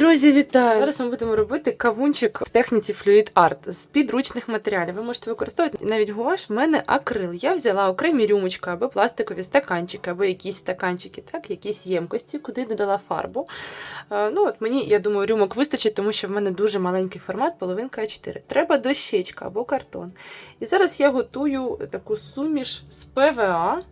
Друзі, вітаю! Зараз ми будемо робити кавунчик в техніці Fluid Art з підручних матеріалів. Ви можете використовувати навіть гуаш. В мене акрил. Я взяла окремі рюмочки або пластикові стаканчики, або якісь стаканчики, так, якісь ємкості, куди додала фарбу. Е, Ну, от мені, я думаю, рюмок вистачить, тому що в мене дуже маленький формат, половинка А4. Треба дощечка або картон. І зараз я готую таку суміш з ПВА.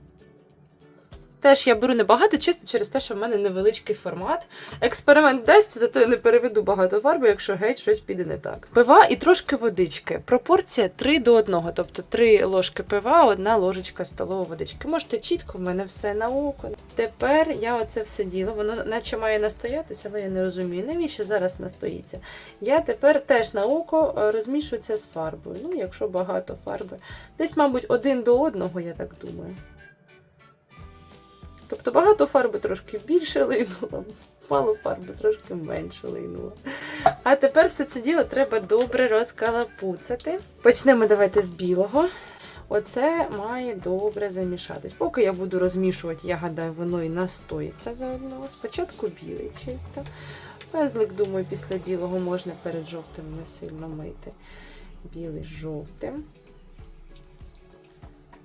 Теж я беру небагато, чисто через те, що в мене невеличкий формат. Експеримент дасть, зато я не переведу багато фарби, якщо геть щось піде не так. Пива і трошки водички. Пропорція 3 до 1, тобто 3 ложки пива, одна ложечка столової водички. Можете чітко, в мене все на око. Тепер я оце все діло, воно наче має настоятися, але я не розумію, навіщо зараз настоїться. Я тепер теж на око е, розмішую це з фарбою. Ну, якщо багато фарби. Десь, мабуть, один до одного, я так думаю. Тобто багато фарби трошки більше линуло, мало фарби трошки менше линуло. А тепер все це діло треба добре розкалапуцати. Почнемо давайте з білого. Оце має добре замішатись. Поки я буду розмішувати, я гадаю, воно і настоїться заодно. Спочатку білий чисто. Пензлик, думаю, після білого можна перед жовтим не сильно мити. Білий з жовтим.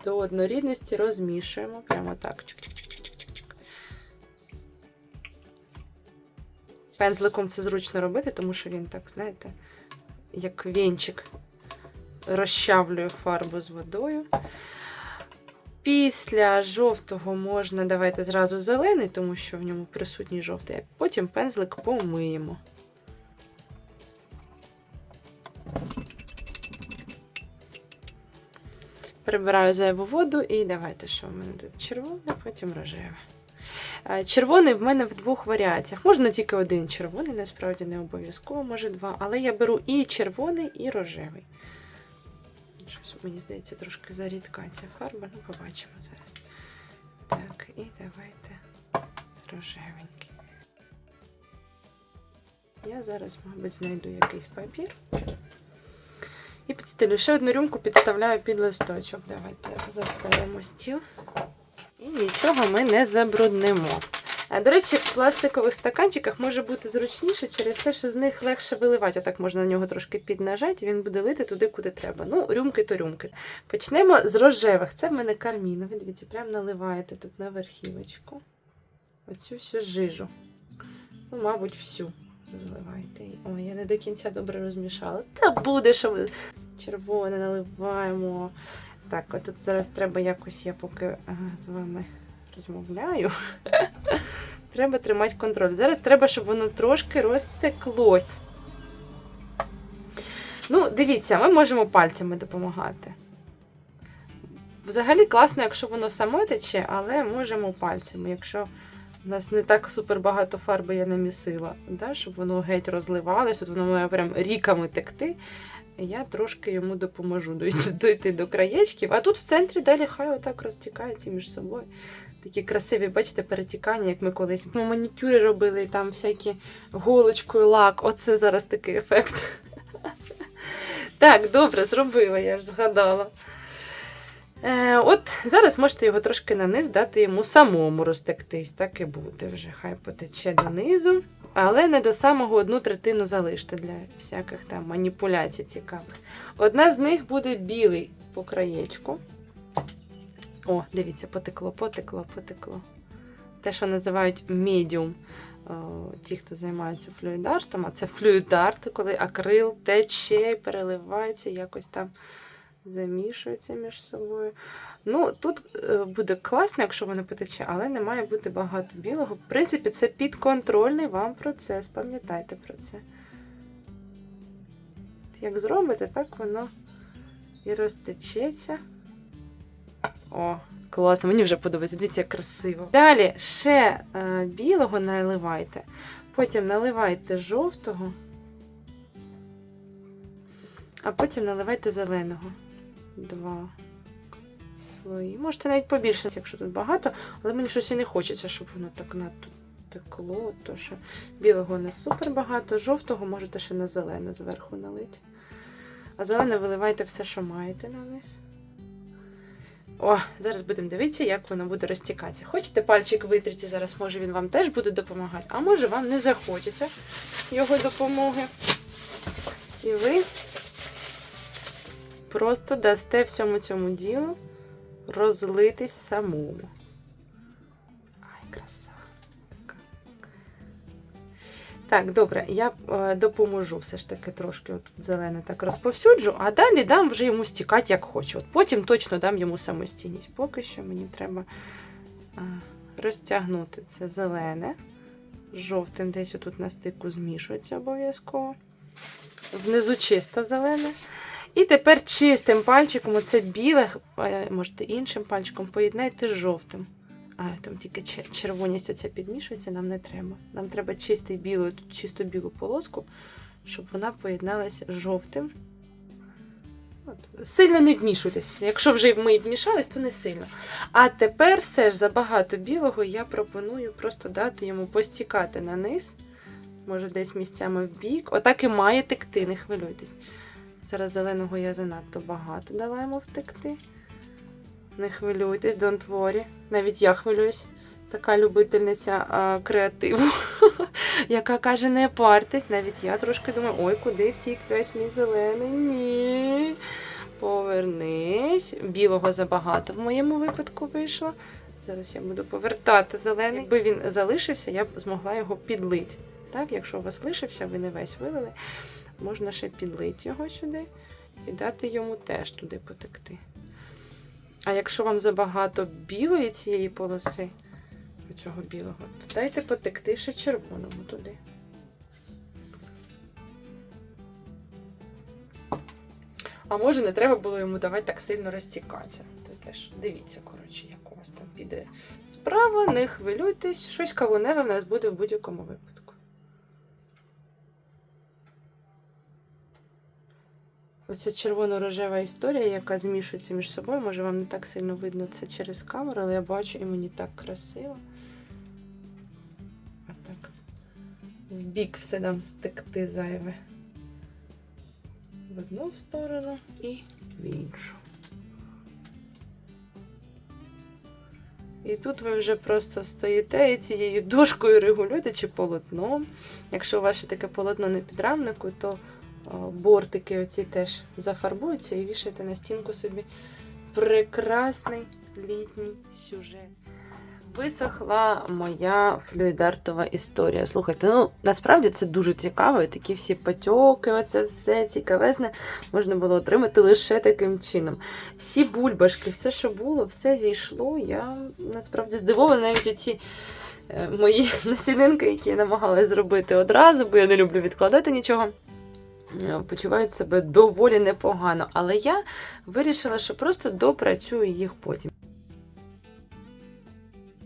До однорідності розмішуємо. Прямо так. Чик-чик-чик-чик-чик. Пензликом це зручно робити, тому що він так, знаєте, як вінчик розчавлює фарбу з водою. Після жовтого можна давайте зразу зелений, тому що в ньому присутній жовтий, потім пензлик помиємо. Прибираю зайву воду і давайте, що в мене тут червоне, потім рожеве. Е, Червоний в мене в двох варіаціях. Можна тільки один червоний, насправді не обов'язково, може два. Але я беру і червоний, і рожевий. Щось, мені здається, трошки зарідка ця фарба, ну побачимо зараз. Так, і давайте рожевенький. Я зараз, мабуть, знайду якийсь папір. І підстелю. Ще одну рюмку підставляю під листочок. Давайте заставимо стіл. Нічого ми не забруднимо. До речі, в пластикових стаканчиках може бути зручніше через те, що з них легше виливати. Отак можна на нього трошки піднажати, він буде лити туди, куди треба. Ну, рюмки то рюмки. Почнемо з рожевих. Це в мене карміно. Ви дивіться, прямо наливаєте тут на верхівочку. Оцю всю жижу. Ну, мабуть, всю заливайте. Ой, я не до кінця добре розмішала. Та буде, що ми червоне наливаємо. Так, от тут зараз треба якось, я поки з вами розмовляю. треба тримати контроль. Зараз треба, щоб воно трошки розтеклось. Ну, дивіться, ми можемо пальцями допомагати. Взагалі класно, якщо воно само тече, але можемо пальцями, якщо у нас не так супер багато фарби я намісила, да, щоб воно геть розливалось, от воно має прям ріками текти. Я трошки йому допоможу дойти, до краєчків. А тут в центрі далі хай отак розтікається між собою. Такі красиві, бачите, перетікання, як ми колись ну, манікюри робили, там всякі голочкою лак. Оце зараз такий ефект. Так, добре, зробила, я ж згадала. Е, От зараз можете його трошки на низ дати йому самому розтектись. Так і буде вже. Хай потече донизу. Але не до самого одну третину залиште для всяких там маніпуляцій цікавих. Одна з них буде білий по краєчку. О, дивіться, потекло, потекло, потекло. Те, що називають медіум. Ті, хто займається флюїдартом, а це флюїдарт, коли акрил тече, переливається, якось там замішується між собою. Ну, тут е, буде класно, якщо воно потече, але не має бути багато білого. В принципі, це підконтрольний вам процес. Пам'ятайте про це. Як зробите, так воно і розтечеться. О, класно, мені вже подобається. Дивіться, як красиво. Далі ще е, білого наливайте. Потім наливайте жовтого, а потім наливайте зеленого. Два слої. Можете навіть побільше, якщо тут багато, але мені щось і не хочеться, щоб воно так надто текло. То що білого не супер багато, жовтого можете ще на зелене зверху налити. А зелене виливайте все, що маєте на низ. О, зараз будемо дивитися, як воно буде розтікатися. Хочете пальчик витріти зараз, може він вам теж буде допомагати, а може вам не захочеться його допомоги. І ви просто дасте всьому цьому ділу розлитись самому. Ай, краса. Так, добре, я е, допоможу все ж таки трошки от зелене так розповсюджу, а далі дам вже йому стікати як хоче. От потім точно дам йому самостійність. Поки що мені треба а, розтягнути це зелене. Жовтим десь отут на стику змішується обов'язково. Внизу чисто зелене. І тепер чистим пальчиком, оце біле, можете іншим пальчиком поєднайте з жовтим. А, там тільки червоність оця підмішується, нам не треба. Нам треба чистий білу, чисто білу полоску, щоб вона поєдналася з жовтим. От. Сильно не вмішуйтесь. Якщо вже ми вмішались, то не сильно. А тепер все ж забагато білого я пропоную просто дати йому постікати на низ. Може, десь місцями в бік. Отак і має текти, не хвилюйтесь. Зараз зеленого я занадто багато дала йому втекти. Не хвилюйтесь, don't worry. Навіть я хвилююсь. Така любительниця а, креативу, яка каже, не партись. Навіть я трошки думаю, ой, куди втік весь мій зелений? Ні. Повернись. Білого забагато в моєму випадку вийшло. Зараз я буду повертати зелений. Якби він залишився, я б змогла його підлити. Так, якщо у вас лишився, ви не весь вилили, можна ще підлити його сюди і дати йому теж туди потекти. А якщо вам забагато білої цієї полоси, цього білого, то дайте потекти ще червоному туди. А може не треба було йому давати так сильно розтікатися. То теж дивіться, коротше, як у вас там піде справа, не хвилюйтесь, щось кавуневе в нас буде в будь-якому випадку. Оця червоно-рожева історія, яка змішується між собою, може вам не так сильно видно це через камеру, але я бачу і мені так красиво. А так. В бік все дам стекти зайве. В одну сторону і в іншу. І тут ви вже просто стоїте і цією дошкою регулюєте чи полотном. Якщо ваше таке полотно на підрамнику, то бортики оці теж зафарбуються і вішаєте на стінку собі прекрасний літній сюжет. Висохла моя флюїдартова історія. Слухайте, ну насправді це дуже цікаво, і такі всі потьоки, оце все цікавезне можна було отримати лише таким чином. Всі бульбашки, все, що було, все зійшло. Я насправді здивована навіть оці е, мої насінинки, які я намагалась зробити одразу, бо я не люблю відкладати нічого. Е, Почувають себе доволі непогано, але я вирішила, що просто допрацюю їх потім.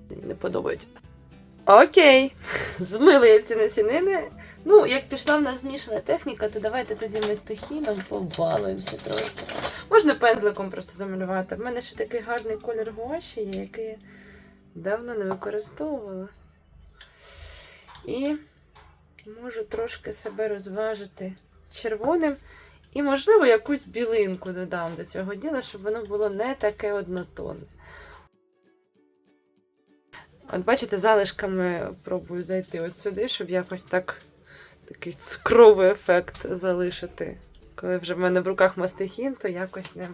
Не подобається. Окей, змили я ці насінини. Ну, як пішла в нас змішана техніка, то давайте тоді ми стихійно побалуємося трошки. Можна пензликом просто замалювати. В мене ще такий гарний колір гуаші є, який я давно не використовувала. І можу трошки себе розважити червоним. І, можливо, якусь білинку додам до цього діла, щоб воно було не таке однотонне. От бачите, залишками пробую зайти от сюди, щоб якось так такий цукровий ефект залишити. Коли вже в мене в руках мастихін, то якось не.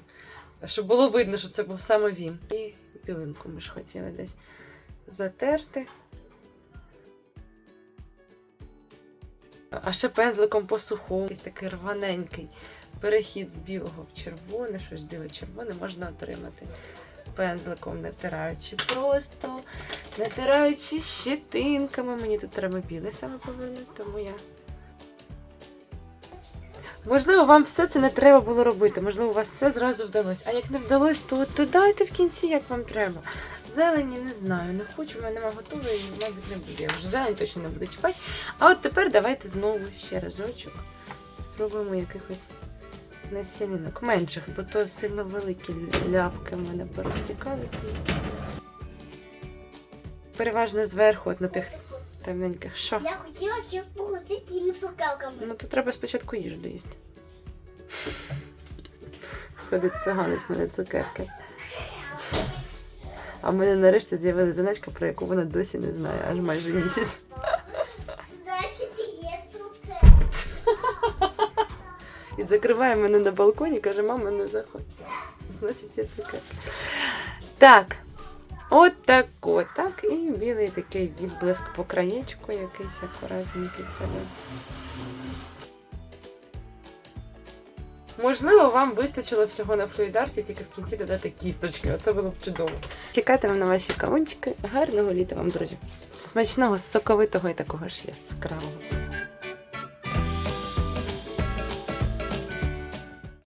Щоб було видно, що це був саме він. І білинку ми ж хотіли десь затерти. А ще пензликом по сухому. Якийсь такий рваненький перехід з білого в червоне, щось біле-червоне можна отримати пензликом, натираючи просто, натираючи щетинками. Мені тут треба біле саме повернути, тому я. Можливо, вам все це не треба було робити, можливо, у вас все зразу вдалося. А як не вдалося, то, то дайте в кінці, як вам треба. Зелені не знаю, не хочу, в мене нема готової, мабуть, не буде. Я вже зелень точно не буду чіпати. А от тепер давайте знову ще разочок. Спробуємо якихось насінинок менших, бо то сильно великі ляпки в мене порозтікалися. Переважно зверху, от на тих темненьких. Що? Я хотіла ще погостити тими сокелками. Ну то треба спочатку їжу доїсти. Ходить циганить мене цукерки. А в мене нарешті з'явилася заначка, про яку вона досі не знає, аж майже місяць. Значить, є цукерки. І закриває мене на балконі, каже, мама, не заходь. Значить, я цукерки. Так. От так, от так. І білий такий відблиск по краєчку, якийсь акуратненький перед. Можливо, вам вистачило всього на флюїдарті, тільки в кінці додати кісточки. Оце було б чудово. Чекатимемо на ваші кавунчики. Гарного літа вам, друзі. Смачного, соковитого і такого ж яскравого.